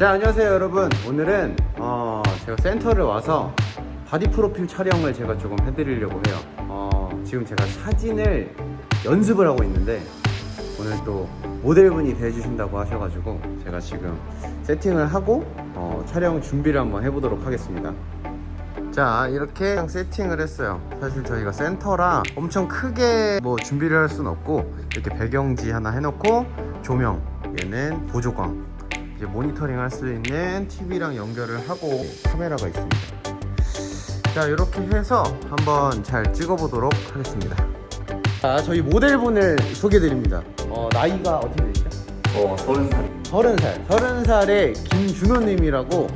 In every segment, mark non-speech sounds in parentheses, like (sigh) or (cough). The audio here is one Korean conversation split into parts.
자 안녕하세요 여러분. 오늘은 어, 제가 센터를 와서 바디 프로필 촬영을 제가 조금 해드리려고 해요. 어, 지금 제가 사진을 연습을 하고 있는데 오늘 또 모델분이 대해주신다고 하셔가지고 제가 지금 세팅을 하고 어, 촬영 준비를 한번 해보도록 하겠습니다. 자 이렇게 세팅을 했어요. 사실 저희가 센터라 엄청 크게 뭐 준비를 할 수는 없고 이렇게 배경지 하나 해놓고 조명 얘는 보조광 이제 모니터링 할 수 있는 TV랑 연결을 하고 카메라가 있습니다 자 이렇게 해서 한번 잘 찍어보도록 하겠습니다 자 저희 모델분을 소개드립니다 어, 나이가 어떻게 되시죠? 어, 서른 살. 서른 살, 서른 살의 김준호님이라고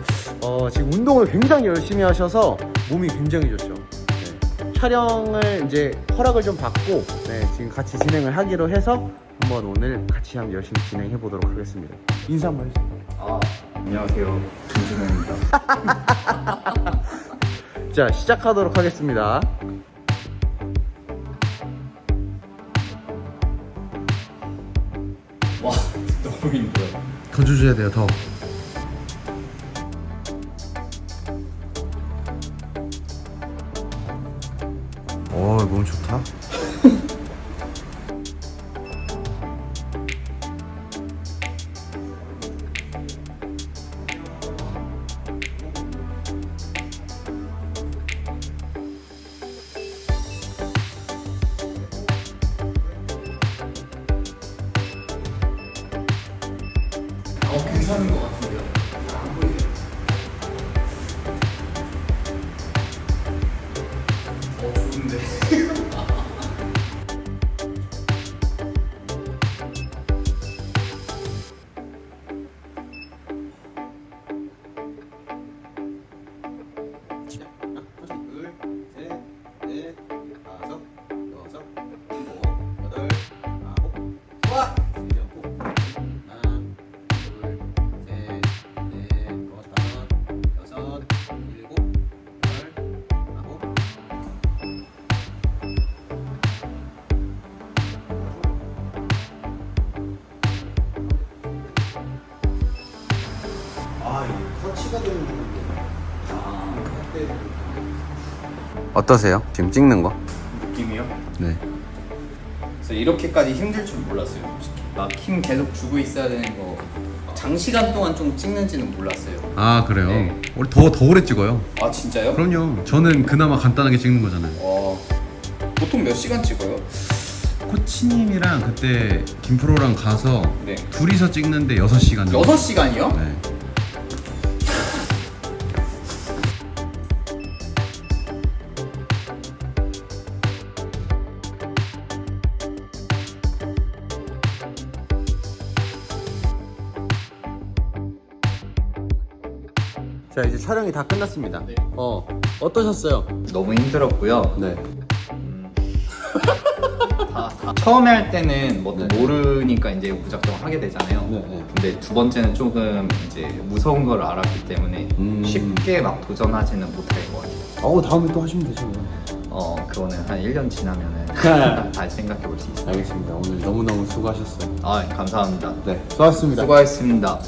어, 지금 운동을 굉장히 열심히 하셔서 몸이 굉장히 좋죠. 네. 촬영을 이제 허락을 좀 받고 네, 지금 같이 진행을 하기로 해서 한번 오늘 같이 한번 열심히 진행해 보도록 하겠습니다. 인사 한번 해주세요. 아, 안녕하세요. 김준호입니다. (laughs) 자 시작하도록 하겠습니다. 와, 너무 힘들어. 더 주셔야 돼요 더. 오 너무 좋다. 이게 터치가 되는 부분이 아, 어떠세요? 지금 찍는 거? 느낌이요? 네. 그래서 이렇게까지 힘들 줄 몰랐어요, 솔직히. 막 힘 계속 주고 있어야 되는 거. 장시간 동안 좀 찍는지는 몰랐어요. 아 그래요? 네. 우리 더, 더 오래 찍어요 아, 진짜요? 그럼요 저는 그나마 간단하게 찍는 거잖아요 어, 보통 몇 시간 찍어요? 코치님이랑 그때 김프로랑 가서 네. 둘이서 찍는데 6시간 정도 6시간이요? 네. 자 이제 촬영이 다 끝났습니다. 네. 어 어떠셨어요? 너무 힘들었고요. 네. 다, 다. (laughs) 처음에 할 때는 뭐 네. 모르니까 이제 무작정 하게 되잖아요. 네, 네. 근데 두 번째는 조금 이제 무서운 걸 알았기 때문에 음. 쉽게 막 도전하지는 못할 것 같아요. 어 다음에 또 하시면 되죠. 어 그거는 한 1년 지나면은 (laughs) 다시 생각해 볼 수 있어요. 알겠습니다. 오늘 너무 너무 수고하셨어요. 아 감사합니다. 네, 수고하셨습니다. 수고하셨습니다.